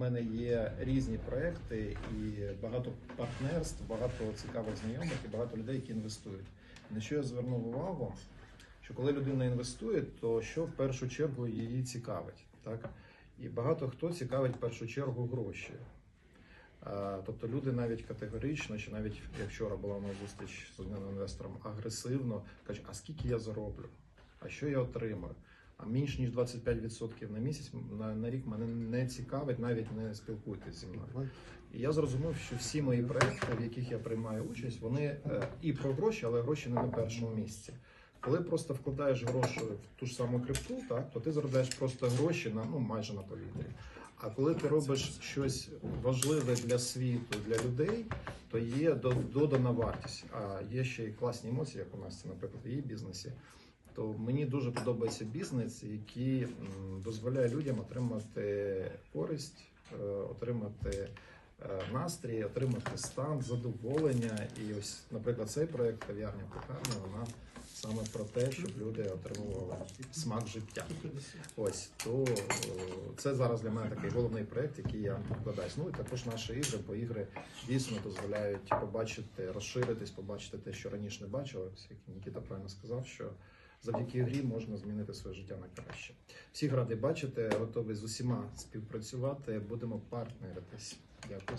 мене є різні проекти і багато партнерств, багато цікавих знайомих і багато людей, які інвестують. На що я звернув увагу, що коли людина інвестує, то що в першу чергу її цікавить, так? І багато хто цікавить в першу чергу гроші. Тобто люди навіть категорично, чи навіть як вчора була нас зустріч з одним інвестором, агресивно кажуть, а скільки я зароблю? А що я отримаю? А менш ніж 25% на місяць на, на рік мене не цікавить, навіть не спілкуйтесь зі мною. І я зрозумів, що всі мої проекти, в яких я приймаю участь, вони е, і про гроші, але гроші не на першому місці. Коли просто вкладаєш гроші в ту ж саму крипту, так то ти заробляєш просто гроші на ну майже на повітрі. А коли ти робиш щось важливе для світу, для людей, то є додана вартість. А є ще й класні емоції, як у нас це, наприклад, в її бізнесі. То мені дуже подобається бізнес, який дозволяє людям отримати користь, е, отримати е, настрій, отримати стан, задоволення. І ось, наприклад, цей проект кав'ярня пекарня, вона саме про те, щоб люди отримували смак життя. Ось то е, це зараз для мене такий головний проект, який я вкладаюсь. Ну і також наші ігри, бо ігри дійсно дозволяють побачити, розширитись, побачити те, що раніше не бачили. Як Нікіта правильно сказав, що завдяки грі можна змінити своє життя на краще. Всіх радий бачити, готовий з усіма співпрацювати. Будемо партнеритись. Дякую.